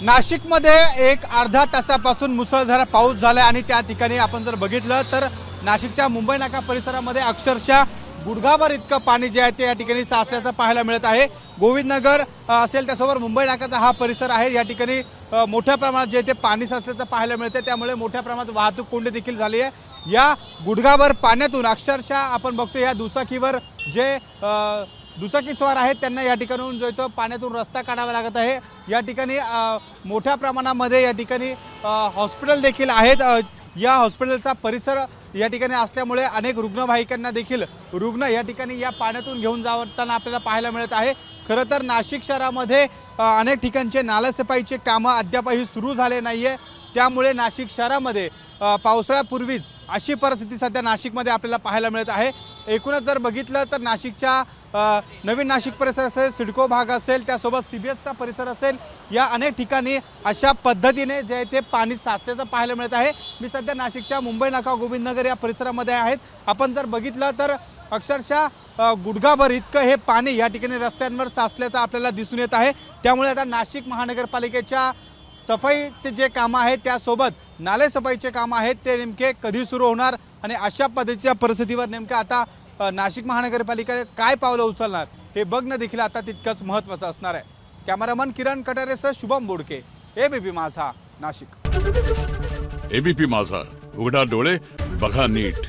नाशिकमध्ये एक अर्धा तासापासून मुसळधार पाऊस झाला आणि त्या ठिकाणी आपण जर बघितलं तर नाशिकच्या मुंबई नाका परिसरामध्ये अक्षरशः गुडघाभर इतकं पाणी जे आहे ते या ठिकाणी साचल्याचं पाहायला मिळत आहे. गोविंदनगर असेल त्यासोबत मुंबई नाकाचा हा परिसर आहे. या ठिकाणी मोठ्या प्रमाणात जे ते पाणी साचल्याचं पाहायला मिळते त्यामुळे मोठ्या प्रमाणात वाहतूक कोंडी देखील झाली आहे. या गुडघाभर पाण्यातून अक्षरशः आपण बघतो या दुचाकीवर जे दुचाकीस्वार दुचाकी स्वार आहेत त्यांना या ठिकाणून जो आहे तो पाण्यातून रस्ता काढावा लागत आहे. या ठिकाणी मोठ्या प्रमाणामध्ये या ठिकाणी हॉस्पिटल देखील आहेत. या हॉस्पिटलचा परिसर या ठिकाणी असल्यामुळे अनेक रुग्णवाहिकांना देखील रुग्ण या ठिकाणी या पाण्यातून घेऊन जाताना आपल्याला पाहायला मिळत आहे. खरं तर नाशिक शहरामध्ये अनेक ठिकाणचे नालासफाईचे कामं अद्यापही सुरू झाले नाही आहे त्यामुळे नाशिक शहरामध्ये पावसाळ्यापूर्वीच अशी परिस्थिती सध्या नाशिकमध्ये आपल्याला पाहायला मिळत आहे. एकूणच जर बघितलं तर नाशिकच्या नवीन नाशिक परिसर असेल सिडको भाग असेल त्यासोबत सी बी एसचा परिसर असेल या अनेक ठिकाणी अशा पद्धतीने जे आहे ते पाणी साचल्याचं पाहायला मिळत आहे. मी सध्या नाशिकच्या मुंबई नाका गोविंदनगर या परिसरामध्ये आहेत. आपण जर बघितलं तर अक्षरशः गुडघाभर इतकं हे पाणी या ठिकाणी रस्त्यांवर साचल्याचं आपल्याला दिसून येत आहे. त्यामुळे आता नाशिक महानगरपालिकेच्या सफाईचे जे कामं आहेत त्यासोबत नाले सफाईचे कामं आहेत ते नेमके कधी सुरू होणार आणि अशा पद्धतीच्या परिस्थितीवर नेमकं आता नाशिक महानगरपालिका काय पावलं उचलणार हे बघणं देखील आता तितकंच महत्त्वाचं असणार आहे. कॅमेरामन किरण कटारेसह शुभम बोडके एबीपी माझा नाशिक. एबीपी माझा उघडा डोळे बघा नीट.